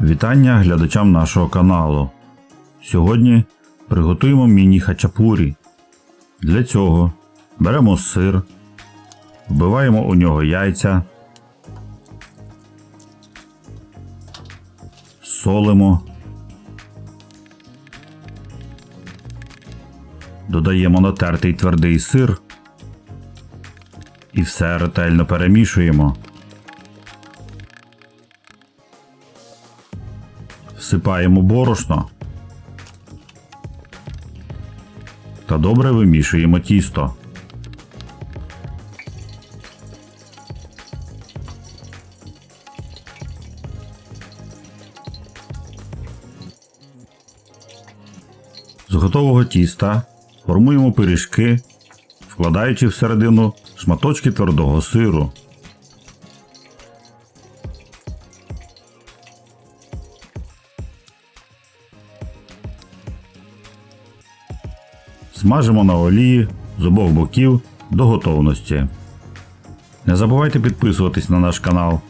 Вітання глядачам нашого каналу. Сьогодні приготуємо міні-хачапурі. Для цього беремо сир, вбиваємо у нього яйця, солимо, додаємо натертий твердий сир і все ретельно перемішуємо. Всипаємо борошно та добре вимішуємо тісто. З готового тіста формуємо пиріжки, вкладаючи всередину шматочки твердого сиру. Смажимо на олії з обох боків до готовності. Не забувайте підписуватись на наш канал,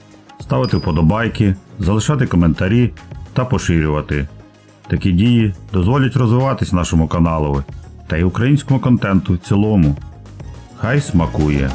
ставити вподобайки, залишати коментарі та поширювати. Такі дії дозволять розвиватись нашому каналу та й українському контенту в цілому. Хай смакує!